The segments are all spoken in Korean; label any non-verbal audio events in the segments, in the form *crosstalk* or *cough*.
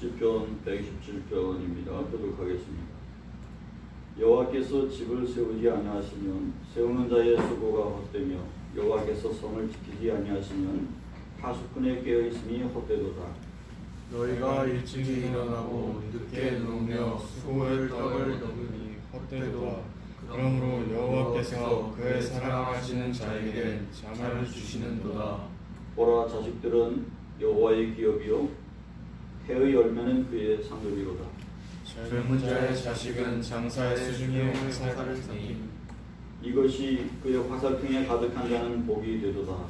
시편 127편입니다. 교독하겠습니다. 여호와께서 집을 세우지 아니하시면 세우는 자의 수고가 헛되며 여호와께서 성을 지키지 아니하시면 파수꾼의 깨어 있음이 헛되도다. 너희가 일찍이 일어나고 늦게 누우며 수고의 떡을 먹으니 헛되도다. 그러므로 여호와께서 그의 사랑하시는 자에게 자만을 주시는도다. 보라 자식들은 여호와의 기업이요 해의 열매는 그의 상급이로다. 젊은 자의 자식은 장사의 수중에 화살을 삼킴. 이것이 그의 화살통에 가득한 자는 복이 되도다.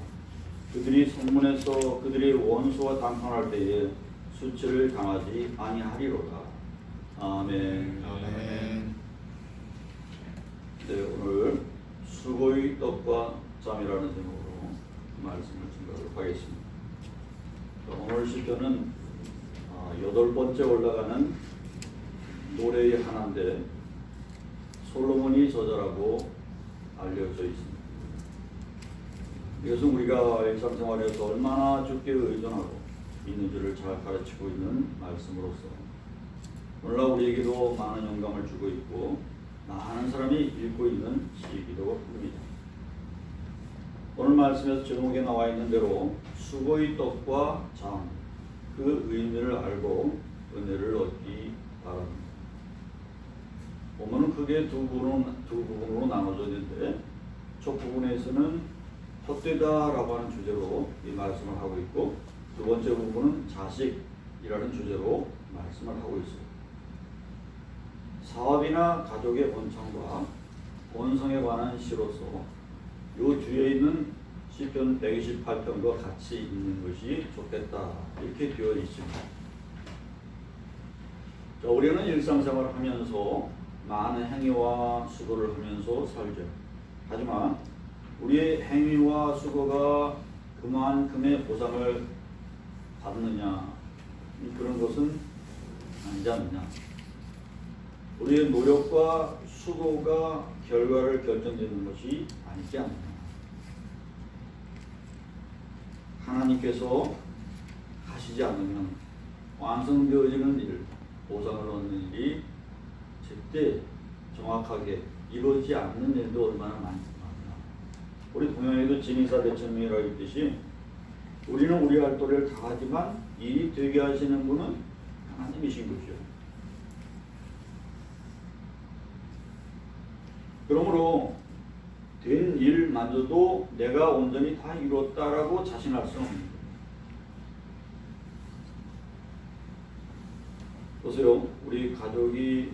그들이 성문에서 그들의 원수와 담판할 때에 수치를 당하지 아니하리로다. 아멘. 아멘. 네, 오늘 수고의 떡과 잠이라는 제목으로 말씀을 증거하도록 하겠습니다. 자, 오늘 시편은 아, 여덟 번째 올라가는 노래의 하나인데 솔로몬이 저자라고 알려져 있습니다. 이것은 우리가 일상생활에서 얼마나 주께 의존하고 있는지를 잘 가르치고 있는 말씀으로서 오늘날 우리에게도 많은 영감을 주고 있고 많은 사람이 읽고 있는 시기도 합니다. 오늘 말씀에서 제목에 나와 있는 대로 수고의 떡과 장, 그 의미를 알고 은혜를 얻기 바랍니다. 보면은 크게 두 부분으로, 두 부분으로 나눠져 있는데 첫 부분에서는 헛되다라고 하는 주제로 이 말씀을 하고 있고 두 번째 부분은 자식이라는 주제로 말씀을 하고 있습니다. 사업이나 가족의 본청과 본성에 관한 시로서 요 뒤에 있는 시편 128편과 같이 있는 것이 좋겠다 이렇게 되어 있습니다. 자, 우리는 일상생활을 하면서 많은 행위와 수고를 하면서 살죠. 하지만 우리의 행위와 수고가 그만큼의 보상을 받느냐 그런 것은 아니지 않느냐. 우리의 노력과 수고가 결과를 결정짓는 것이 아니지 않느냐. 하나님께서 하시지 않으면 완성되어지는 일, 보상을 얻는 일이 절대 정확하게 이루어지지 않는 일도 얼마나 많습니다. 우리 동양에도 진의사 대천명이라고 있듯이 우리는 우리 할 도리를 다 하지만 일이 되게 하시는 분은 하나님이신 거죠. 그러므로 된 일만저도 내가 온전히 다 이뤘다라고 자신할 수는 없는. 보세요. 우리 가족이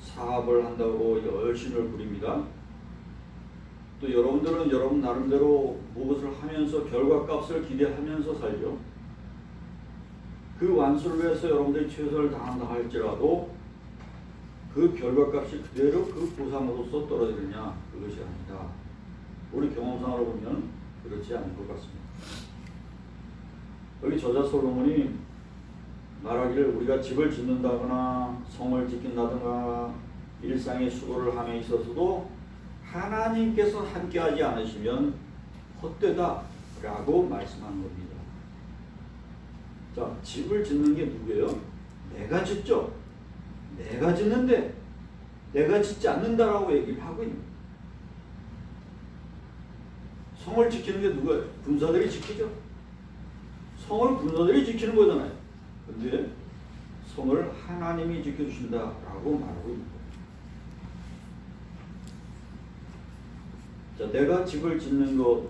사업을 한다고 열심을 부립니다. 또 여러분들은 여러분 나름대로 무엇을 하면서 결과값을 기대하면서 살죠. 그 완수를 위해서 여러분들이 최선을 다한다 할지라도 그 결과값이 그대로 그 보상으로서 떨어지느냐 그것이 아니다. 우리 경험상으로 보면 그렇지 않은 것 같습니다. 여기 저자 솔로몬이 말하기를 우리가 집을 짓는다거나 성을 지킨다거나 일상의 수고를 함에 있어서도 하나님께서 함께하지 않으시면 헛되다라고 말씀하는 겁니다. 자, 집을 짓는 게 누구예요? 내가 짓죠. 내가 짓는데 내가 짓지 않는다라고 얘기를 하고 있는 거예요. 성을 지키는 게 누구예요? 군사들이 지키죠. 성을 군사들이 지키는 거잖아요. 근데 성을 하나님이 지켜주신다라고 말하고 있는 거예요. 자, 내가 집을 짓는 것,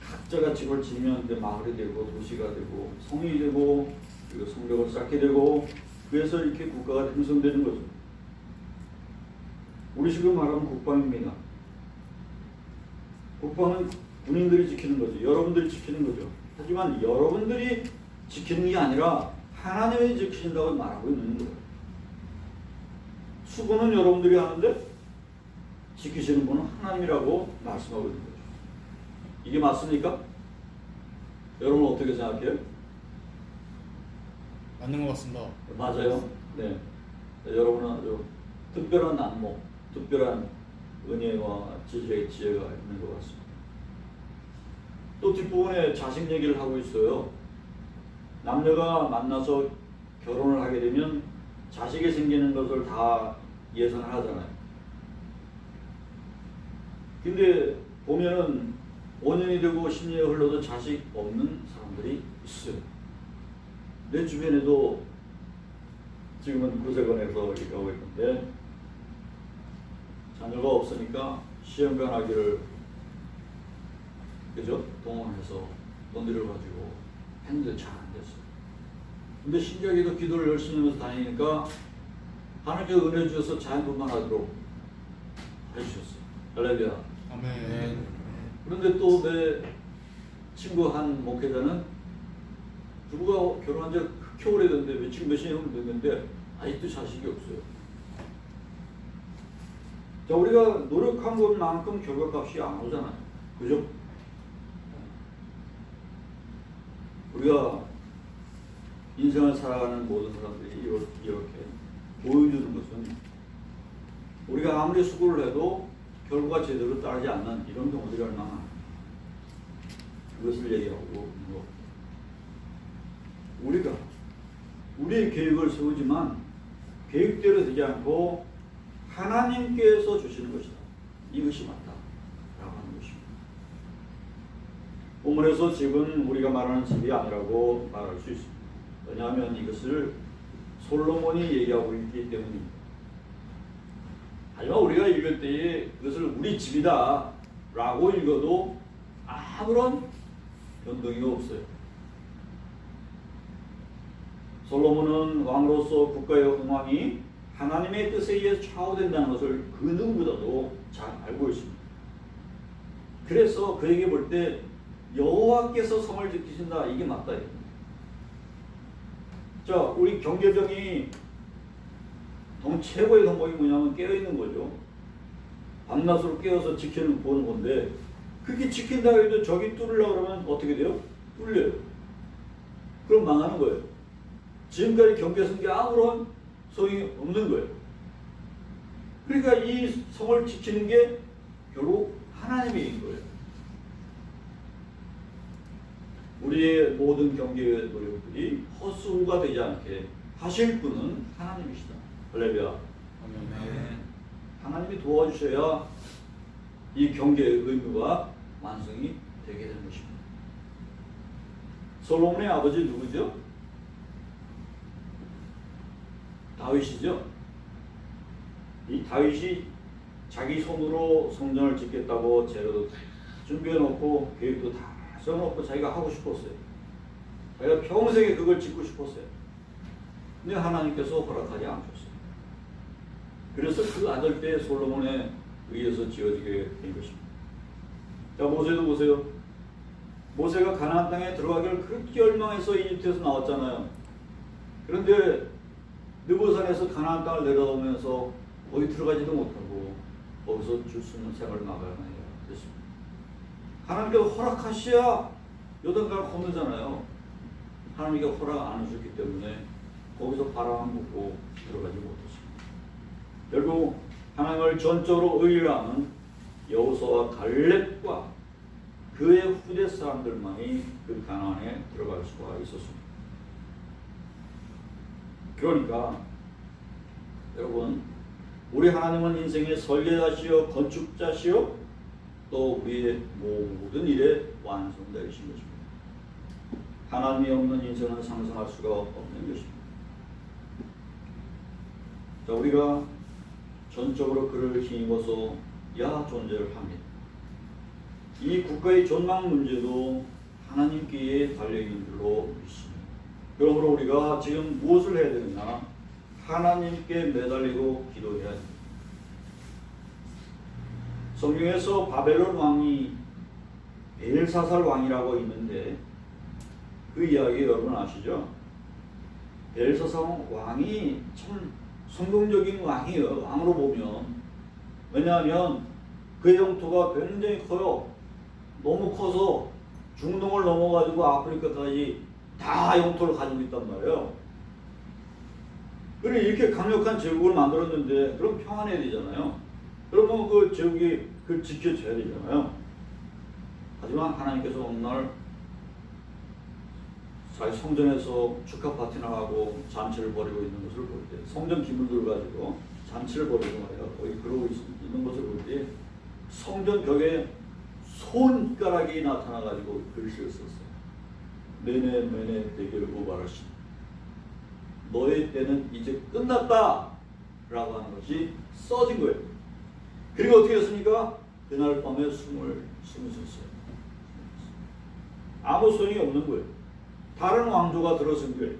각자가 집을 짓면 이제 마을이 되고 도시가 되고 성이 되고 그리고 성벽을 쌓게 되고 그래서 이렇게 국가가 형성되는 거죠. 우리 지금 말하면 국방입니다. 국방은 군인들이 지키는 거죠. 여러분들이 지키는 거죠. 하지만 여러분들이 지키는 게 아니라 하나님이 지키신다고 말하고 있는 거예요. 수고는 여러분들이 하는데 지키시는 분은 하나님이라고 말씀하고 있는 거죠. 이게 맞습니까? 여러분 어떻게 생각해요? 맞는 것 같습니다. 맞아요. 네. 네, 여러분은 아주 특별한 안목, 특별한 은혜와 지혜가 있는 것 같습니다. 또 뒷부분에 자식 얘기를 하고 있어요. 남녀가 만나서 결혼을 하게 되면 자식이 생기는 것을 다 예상을 하잖아요. 근데 보면은 5년이 되고 10년이 흘러도 자식 없는 사람들이 있어요. 내 주변에도 지금은 구세관에서 이렇게 하고 있는데 자녀가 없으니까 시험관 하기를 그죠? 동원해서 돈들을 가지고 했는데 잘 안 됐어요. 근데 신기하게도 기도를 열심히 하면서 다니니까 하나님께서 은혜 주셔서 자연분만 하도록 해주셨어요. 할렐루야. 아멘. 그런데 또 내 친구 한 목회자는 부부가 결혼한 지 그렇게 오래됐는데 지금 몇 년이 됐는데 아직도 자식이 없어요. 자 우리가 노력한 것만큼 결과값이 안 오잖아요. 그죠? 우리가 인생을 살아가는 모든 사람들이 이렇게, 보여주는 것은 우리가 아무리 수고를 해도 결과가 제대로 따르지 않는 이런 경우들이 얼마나. 그것을 얘기하고 거. 우리가 우리의 계획을 세우지만 계획대로 되지 않고 하나님께서 주시는 것이다. 이것이 맞다. 라고 하는 것입니다. 본문에서 집은 우리가 말하는 집이 아니라고 말할 수 있습니다. 왜냐하면 이것을 솔로몬이 얘기하고 있기 때문입니다. 하지만 우리가 읽을 때에 그것을 우리 집이다 라고 읽어도 아무런 변동이 없어요. 솔로몬은 왕으로서 국가의 흥왕이 하나님의 뜻에 의해 좌우된다는 것을 그 누구보다도 잘 알고 있습니다. 그래서 그에게 볼때 여호와께서 성을 지키신다 이게 맞다. 자, 우리 경계병이 동 최고의 덕목이 뭐냐면 깨어 있는 거죠. 밤낮으로 깨어서 지키는 보는 건데 그렇게 지킨다 해도 저기 뚫으려고 그러면 어떻게 돼요? 뚫려요. 그럼 망하는 거예요. 지금까지 경계 쓴게 아무런 소용이 없는 거예요. 그러니까 이 성을 지키는 게 결국 하나님인 거예요. 우리의 모든 경계의 노력들이 헛수고가 되지 않게 하실 분은 하나님이시다. 할렐루야. 아멘. 하나님이 도와주셔야 이 경계의 의무가 완성이 되게 되는 것입니다. 솔로몬의 아버지 누구죠? 다윗이죠. 이 다윗이 자기 손으로 성전을 짓겠다고 재료도 다 준비해 놓고 계획도 다 써놓고 자기가 하고 싶었어요. 자기가 평생에 그걸 짓고 싶었어요. 근데 하나님께서 허락하지 않으셨어요. 그래서 그 아들 때 솔로몬에 의해서 지어지게 된 것입니다. 자 모세도 보세요. 모세가 가나안 땅에 들어가기를 그렇게 열망해서 이집트에서 나왔잖아요. 그런데 느보산에서 가나안 땅을 내려오면서 거기 들어가지도 못하고 거기서 줄수 있는 생활을 나가야 됐습니다. 하나님께서 허락하셔야 요단강을 건너잖아요. 하나님께 허락 안 해주셨기 때문에 거기서 바람 먹고 들어가지 못했습니다. 결국 하나님을 전적으로 의뢰하는 여호수아와 갈렙과 그의 후대 사람들만이 그 가나안에 들어갈 수가 있었습니다. 그러니까 여러분 우리 하나님은 인생의 설계자시요 건축자시요 또 우리의 모든 일의 완성자이신 것입니다. 하나님이 없는 인생은 상상할 수가 없는 것입니다. 자 우리가 전적으로 그를 힘입어서 야 존재를 합니다. 이 국가의 전망 문제도 하나님께 달려있는 줄로 믿습니다. 그러므로 우리가 지금 무엇을 해야 되느냐? 하나님께 매달리고 기도해야 됩니다. 성경에서 바벨론 왕이 벨사살 왕이라고 있는데 그 이야기 여러분 아시죠? 벨사살 왕이 참 성공적인 왕이에요. 왕으로 보면 왜냐하면 그의 영토가 굉장히 커요. 너무 커서 중동을 넘어가지고 아프리카까지 다 영토를 가지고 있단 말이에요. 그래 이렇게 강력한 제국을 만들었는데 그럼 평안해야 되잖아요. 그러면 그 제국이 그 지켜줘야 되잖아요. 하지만 하나님께서 어느 날 자기 성전에서 축하 파티나 하고 잔치를 벌이고 있는 것을 볼 때, 성전 기물들 가지고 잔치를 벌이고 말이야, 거의 그러고 있, 있는 것을 볼 때, 성전 벽에 손가락이 나타나가지고 글씨를 썼어요. 내내 내내 대결 우바르시. 너의 때는 이제 끝났다! 라고 하는 것이 써진 거예요. 그리고 어떻게 했습니까? 그날 밤에 숨을 쉬었어요. 아무 소용이 없는 거예요. 다른 왕조가 들어선 거예요.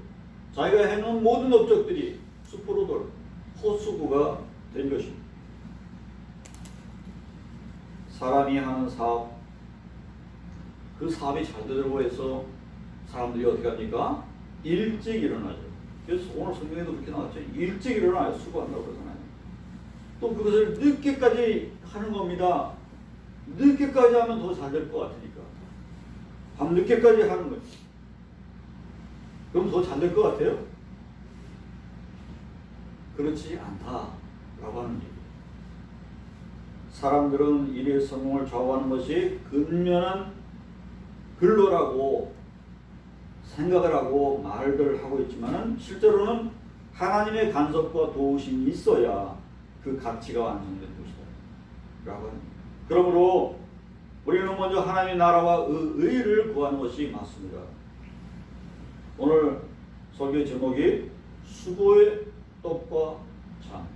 자기가 해놓은 모든 업적들이 숲으로 돌아 헛수고가 된 것입니다. 사람이 하는 사업, 그 사업이 잘 되려고 해서 사람들이 어떻게 합니까? 일찍 일어나죠. 그래서 오늘 성경에도 그렇게 나왔죠. 일찍 일어나요. 수고한다고 그러잖아요. 또 그것을 늦게까지 하는 겁니다. 늦게까지 하면 더 잘 될 것 같으니까. 밤 늦게까지 하는 거예요. 그럼 더 잘 될 것 같아요? 그렇지 않다라고 하는 얘기예요. 사람들은 일의 성공을 좌우하는 것이 근면한 근로라고 생각을 하고 말들 하고 있지만은 실제로는 하나님의 간섭과 도우심이 있어야 그 가치가 완성된 것이다. 라고 합니다. 그러므로 우리는 먼저 하나님의 나라와 의, 의를 구하는 것이 맞습니다. 오늘 설교 제목이 수고의 떡과 참.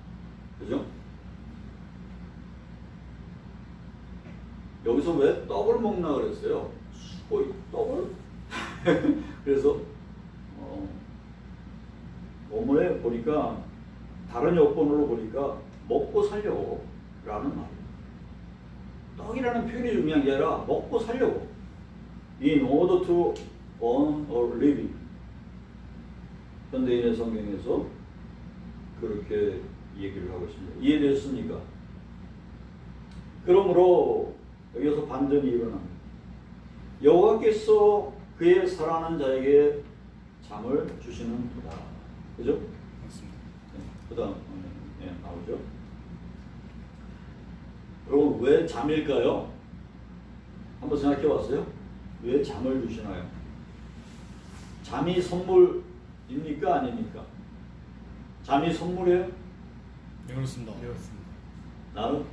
그죠? 여기서 왜 떡을 먹나 그랬어요? 수고의 떡을? *laughs* 그래서 어, 원문에 보니까 다른 여권으로 보니까 먹고 살려고 라는 말 떡이라는 표현이 중요한 게 아니라 먹고 살려고. In order to earn a living. 현대인의 성경에서 그렇게 얘기를 하고 있습니다. 이해됐습니까? 그러므로 여기서 반전이 일어납니다. 여호와께서 그의 사랑하는 자에게 잠을 주시는 도다. 그죠? 맞습니다. 그 다음 예, 나오죠. 여러분 왜 잠일까요? 한번 생각해 봤어요? 왜 잠을 주시나요? 잠이 선물입니까 아닙니까? 잠이 선물이에요? 네, 그렇습니다. 네, 그렇습니다. 나는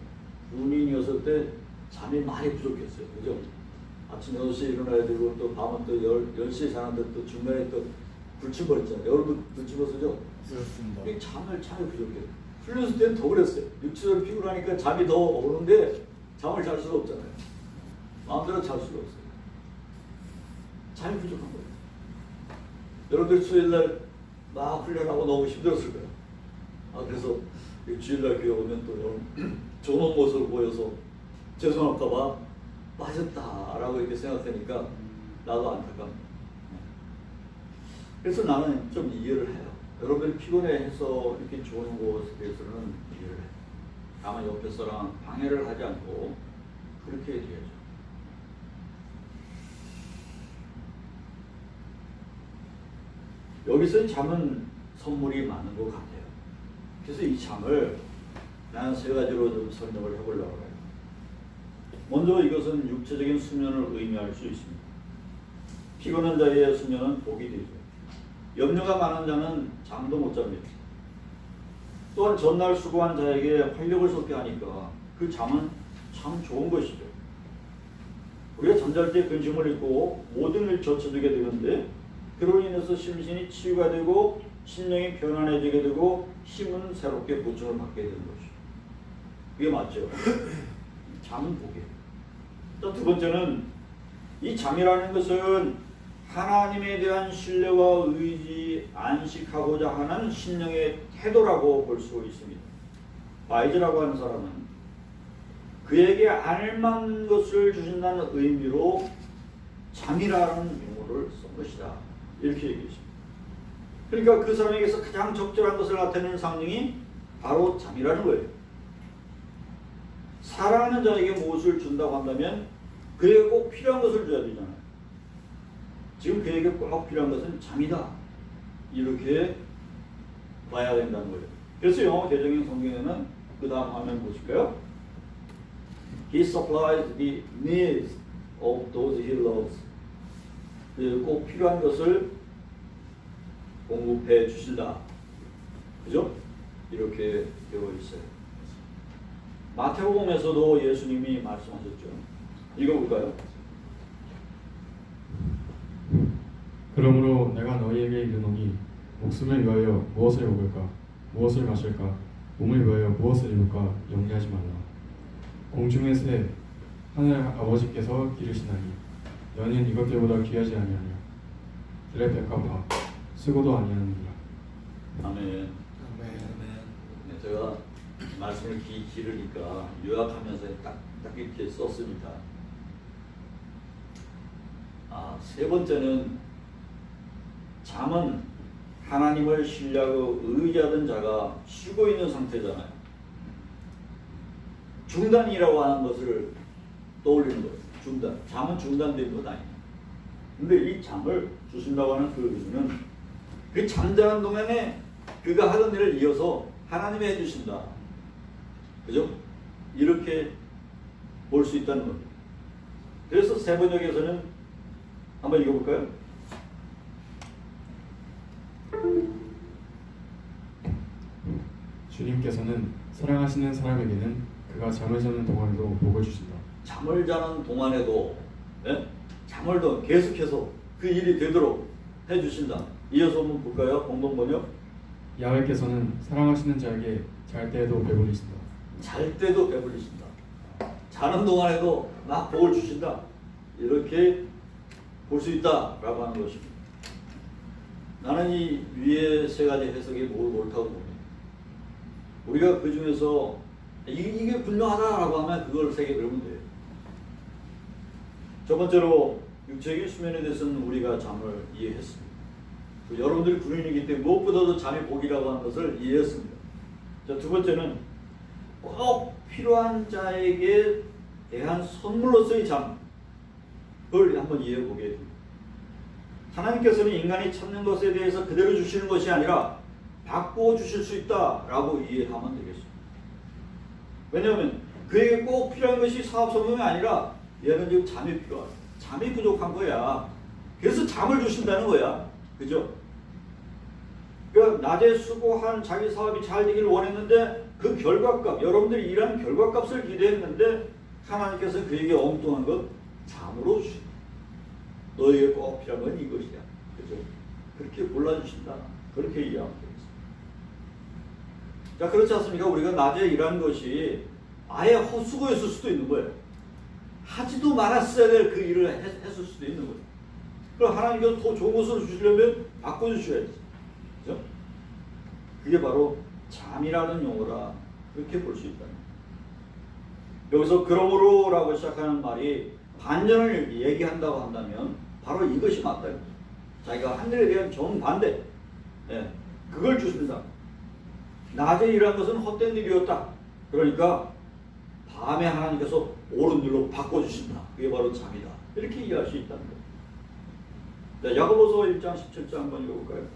군인이었을 때 잠이 많이 부족했어요. 그죠? 아침 6시에 일어나야 되고 또 밤은 또 10, 10시에 자는데 또 중간에 또 불침버렸잖아요. 여러분도 불침버스죠? 그렇습니다. 잠을 잠이 부족해요. 훈련소 때는 더 그랬어요. 육체적으로 피곤하니까 잠이 더 오는데 잠을 잘 수가 없잖아요. 마음대로 잘 수가 없어요. 잠이 부족한 거예요. 여러분들 수요일날 막 훈련하고 너무 힘들었을 거예요. 아 그래서 이 주일날 교회 오면 또 여러분 *clears throat* 좋은 모습을 보여서 죄송할까봐 빠졌다라고 이렇게 생각하니까 나도 안타깝네. 그래서 나는 좀 이해를 해요. 여러분들이 피곤해해서 이렇게 좋은 곳에 대해서는 이해를 해요. 다만 옆에 사람 방해를 하지 않고 그렇게 해줘야죠. 여기서 잠은 선물이 많은 것 같아요. 그래서 이 잠을 나는 세 가지로 좀 설명을 해보려고 해요. 먼저 이것은 육체적인 수면을 의미할 수 있습니다. 피곤한 자의 수면은 복이 되죠. 염려가 많은 자는 잠도 못 잡니다. 또한 전날 수고한 자에게 활력을 쏟게 하니까 그 잠은 참 좋은 것이죠. 우리가 잠잘 때 근심을 잊고 모든 일 젖혀두게 되는데 그로 인해서 심신이 치유가 되고 심령이 편안해지게 되고 힘은 새롭게 보충을 받게 되는 것이죠. 그게 맞죠. 잠은 복이에요. 또두 번째는 이 잠이라는 것은 하나님에 대한 신뢰와 의지, 안식하고자 하는 신령의 태도라고 볼 수 있습니다. 바이즈라고 하는 사람은 그에게 알맞는 것을 주신다는 의미로 잠이라는 용어를 쓴 것이다. 이렇게 얘기했습니다. 그러니까 그 사람에게서 가장 적절한 것을 나타내는 상징이 바로 잠이라는 거예요. 사랑하는 자에게 무엇을 준다고 한다면 그에게 꼭 필요한 것을 줘야 되잖아요. 지금 그에게 꼭 필요한 것은 잠이다. 이렇게 봐야 된다는 거예요. 그래서 영어 개정인 성경에는 그 다음 화면 보실까요? He supplies the needs of those he loves. 그꼭 필요한 것을 공급해 주신다. 그죠? 이렇게 되어 있어요. 마태복음에서도 예수님이 말씀하셨죠. 읽어볼까요? 그러므로 내가 너희에게 이르노니 목숨을 위하여 무엇을 먹을까? 무엇을 마실까? 몸을 위하여 무엇을 입을까? 염려하지 말라. 공중의 새 하늘 아버지께서 기르시나니 연인 이것들보다 귀하지 아니하냐? 들의 백합화 쓰고도 아니하느니라. 아멘. 네, 제가 말씀을 기, 기르니까 요약하면서 딱, 딱 이렇게 썼습니다. 아, 세 번째는 잠은 하나님을 신뢰하고 의지하던 자가 쉬고 있는 상태잖아요. 중단이라고 하는 것을 떠올리는 거예요. 중단. 잠은 중단된 것 아니에요. 근데 이 잠을 주신다고 하는 그 의미는 그 잠자는 동안에 그가 하던 일을 이어서 하나님이 해주신다. 그죠? 이렇게 볼 수 있다는 겁니다. 그래서 세 번역에서는 한번 읽어볼까요? 주님께서는 사랑하시는 사람에게는 그가 잠을 자는 동안에도 복을 주신다 잠을 자는 동안에도 예? 잠을 더 계속해서 그 일이 되도록 해주신다. 이어서 한번 볼까요? 공동 번역. 야훼께서는 사랑하시는 자에게 잘 때에도 배불리신다 잘 때도 배불리신다. 자는 동안에도 막 복을 주신다. 이렇게 볼 수 있다라고 하는 것입니다. 나는 이 위에 세 가지 해석이 뭘 옳다고 봅니다. 우리가 그 중에서 이게, 이게 분명하다라고 하면 그걸 세개 배우면 돼요. 첫 번째로 육체적인 수면에 대해서는 우리가 잠을 이해했습니다. 그 여러분들이 군인이기 때문에 무엇보다도 잠이 복이라고 하는 것을 이해했습니다. 자, 두 번째는 꼭 필요한 자에게 대한 선물로서의 잠, 그걸 한번 이해해 보게 됩니다. 하나님께서는 인간이 찾는 것에 대해서 그대로 주시는 것이 아니라 바꾸어 주실 수 있다라고 이해하면 되겠습니다. 왜냐하면 그에게 꼭 필요한 것이 사업 성공이 아니라 얘는 지금 잠이 필요하다. 잠이 부족한 거야. 그래서 잠을 주신다는 거야. 그죠? 그 낮에 수고한 자기 사업이 잘 되기를 원했는데 그 결과값, 여러분들이 일한 결과값을 기대했는데 하나님께서 그에게 엉뚱한 것 잠으로 주신다. 너에게 꼭 필요한 건 이것이야. 그죠? 그렇게 골라주신다. 그렇게 되 자, 그렇지 않습니까? 우리가 낮에 일한 것이 아예 헛수고였을 수도 있는 거예요. 하지도 말았어야 될 그 일을 했, 했을 수도 있는 거예요. 그럼 하나님께서 더 좋은 것을 주시려면 바꿔주셔야지. 그죠? 그게 바로 잠이라는 용어라. 그렇게 볼 수 있다. 여기서 그러므로라고 시작하는 말이 반전을 얘기한다고 한다면 바로 이것이 맞다. 자기가 한 일에 대한 정반대. 예, 그걸 주신다. 낮에 일한 것은 헛된 일이었다. 그러니까 밤에 하나님께서 옳은 일로 바꿔주신다. 그게 바로 잠이다. 이렇게 이해할 수 있다는 거예요. 자, 야고보서 1장 17장 한번 읽어볼까요?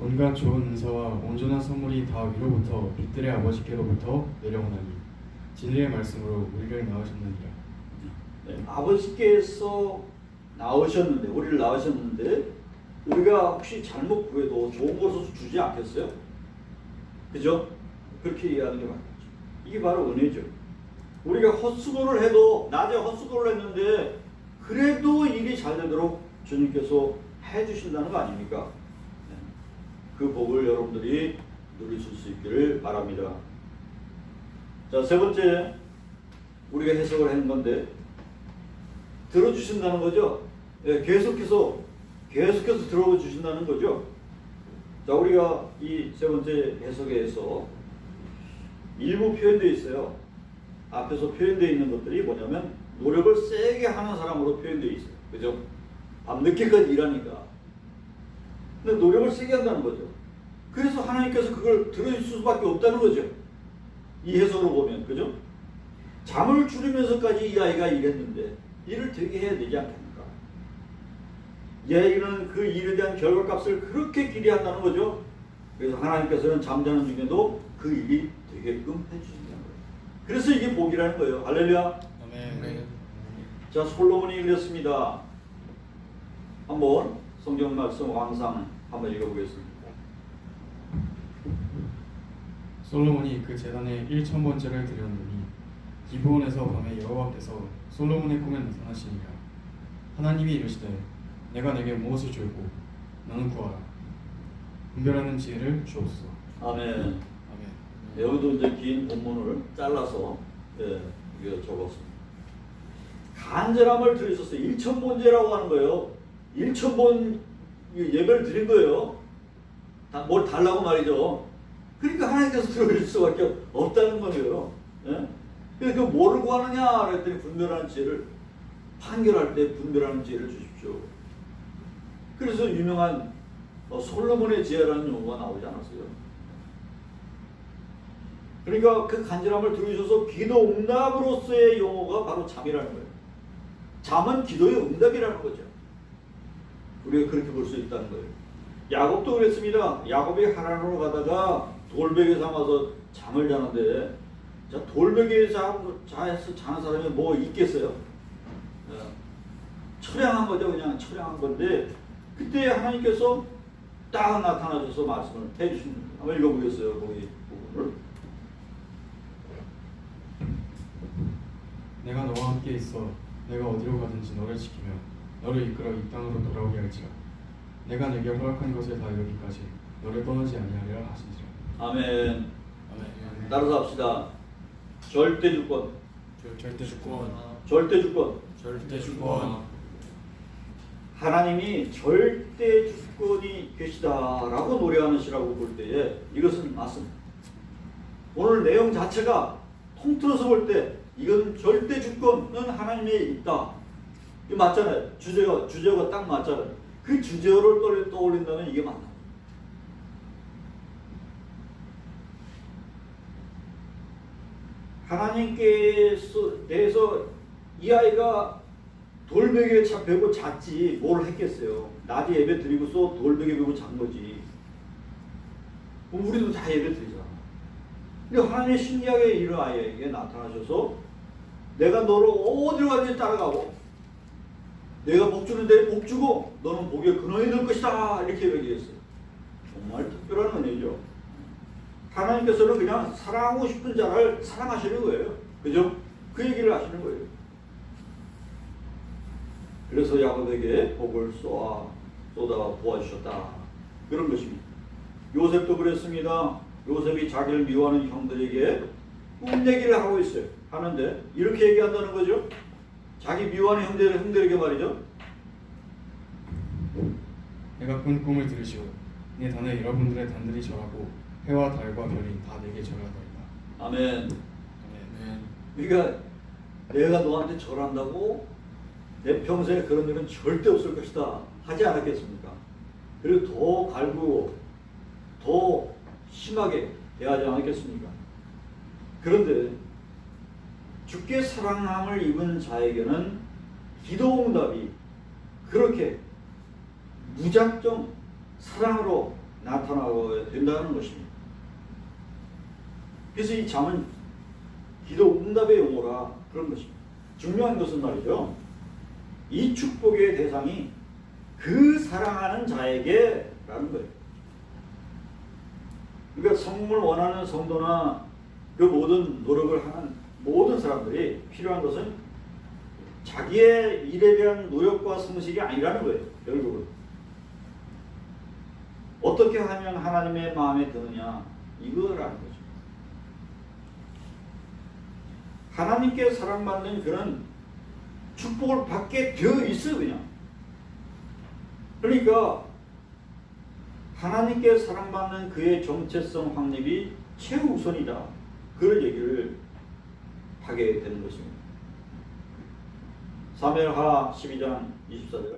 온갖 좋은 은사와 온전한 선물이 다 위로부터 빛들의 아버지께로부터 내려오나니 진리의 말씀으로 우리를 낳으셨느니라 네, 아버지께서 나오셨는데 우리를 낳으셨는데 우리가 혹시 잘못 구해도 좋은 것을 주지 않겠어요? 그죠? 그렇게 이해하는 게 맞겠죠. 이게 바로 은혜죠. 우리가 헛수고를 해도 낮에 헛수고를 했는데 그래도 일이 잘 되도록 주님께서 해주신다는 거 아닙니까? 네. 그 복을 여러분들이 누리실 수 있기를 바랍니다. 자, 세 번째 우리가 해석을 한 건데 들어주신다는 거죠. 예, 계속해서 계속해서 들어주신다는 거죠. 자, 우리가 이 세 번째 해석에서 일부 표현되어 있어요. 앞에서 표현되어 있는 것들이 뭐냐면 노력을 세게 하는 사람으로 표현되어 있어요. 그죠? 밤늦게까지 일하니까. 근데 노력을 세게 한다는 거죠. 그래서 하나님께서 그걸 들어줄 수밖에 없다는 거죠. 이 해석으로 보면, 그죠? 잠을 줄이면서까지 이 아이가 일했는데 일을 되게 해야 되지 않겠습니까? 이 아이는 그 일에 대한 결과값을 그렇게 기대한다는 거죠. 그래서 하나님께서는 잠자는 중에도 그 일이 되게끔 해주신다는 거예요. 그래서 이게 복이라는 거예요. 할렐루야. 아멘. 자 솔로몬이 그랬습니다. 한번 성경 말씀 왕상 한번 읽어보겠습니다. 솔로몬이 그 제단에 1천 번째를 드렸느니 기브온에서 밤에 여호와께서 솔로몬의 꿈에 나타나시니라 하나님이 이르시되 내가 내게 무엇을 줄고 너는 구하라 분별하는 지혜를 주옵소서 아멘. 아멘 여기도 이제 긴 본문을 잘라서 예, 적었습니다. 간절함을 들으셨어요. 1천 번제라고 하는 거예요. 1천 번 예배를 드린 거예요. 다, 뭘 달라고 말이죠. 그러니까 하나님께서 들어줄 수밖에 없다는 거예요. 예? 그러니까 뭐를 구하느냐 그랬더니 분별하는 지혜를 판결할 때 분별하는 지혜를 주십시오. 그래서 유명한 어, 솔로몬의 지혜라는 용어가 나오지 않았어요. 그러니까 그 간절함을 들으셔서 기도 응답으로서의 용어가 바로 잠이라는 거예요. 잠은 기도의 응답이라는 거죠. 우리가 그렇게 볼 수 있다는 거예요. 야곱도 그랬습니다. 야곱이 하란으로 가다가 돌베개 삼아서 잠을 자는데 자 돌베개에 자, 자해서 자는 사람이 뭐 있겠어요? 어, 처량한 거죠. 그냥 처량한 건데 그때 하나님께서 딱 나타나셔서 말씀을 해주신. 한번 읽어보겠어요. 거기 부분을. 내가 너와 함께 있어 내가 어디로 가든지 너를 지키며 너를 이끌어 이 땅으로 돌아오게 할지라 내가 내게 허락한 것을 다 이루기까지 너를 떠나지 아니하리라 하시니라 아멘. 따라서 합시다. 절대 주권. 절대 주권 절대 주권. 절대 주권 하나님이 절대 주권이 계시다라고 노래하는 시라고 볼 때에 이것은 맞습니다. 오늘 내용 자체가 통틀어서 볼 때 이건 절대 주권은 하나님에 있다. 이거 맞잖아요. 주제가 주제가 딱 맞잖아요. 그 주제어를 떠올린- 떠올린다면 이게 맞다. 하나님께서 대해서 이 아이가 돌베개에 차 베고 잤지 뭘 했겠어요. 낮에 예배 드리고서 돌베개 베고 잔 거지. 우리도 다 예배 드리잖아. 근데 하나님의 신기하게 이런 아이에게 나타나셔서 내가 너를 어디로 가든지 따라가고 내가 복 주는데 복 주고 너는 복의 근원이 될 것이다 이렇게 얘기했어요. 정말 특별한 은혜죠. 하나님께서는 그냥 사랑하고 싶은 자를 사랑하시는 거예요. 그죠? 그 얘기를 하시는 거예요. 그래서 야곱에게 복을 쏘아 쏟아 부어주셨다. 그런 것입니다. 요셉도 그랬습니다. 요셉이 자기를 미워하는 형들에게 꿈 얘기를 하고 있어요. 하는데 이렇게 얘기한다는 거죠. 자기 미워하는 형들, 형들에게 말이죠. 내가 꾼 꿈을 들으시오 내 단에 여러분들의 단들이 절하고 해와 달과 별이 다 내게 절하더이다 아멘. 아멘 그러니까 내가 너한테 절한다고 내 평생에 그런 일은 절대 없을 것이다 하지 않았겠습니까? 그리고 더 갈구고 더 심하게 대하지 않았겠습니까? 그런데 주께 사랑함을 입은 자에게는 기도 응답이 그렇게 무작정 사랑으로 나타나야 된다는 것입니다. 그래서 이 잠은 기도 응답의 용어라 그런 것입니다. 중요한 것은 말이죠. 이 축복의 대상이 그 사랑하는 자에게 라는 거예요. 그러니까 성공을 원하는 성도나 그 모든 노력을 하는 모든 사람들이 필요한 것은 자기의 일에 대한 노력과 성실이 아니라는 거예요. 결국은 어떻게 하면 하나님의 마음에 드느냐 이거라는 거죠. 하나님께 사랑받는 그런 축복을 받게 되어 있어요 그냥. 그러니까 하나님께 사랑받는 그의 정체성 확립이 최우선이다. 그런 얘기를 하게 되는 것입니다. 사무엘하 12장 24절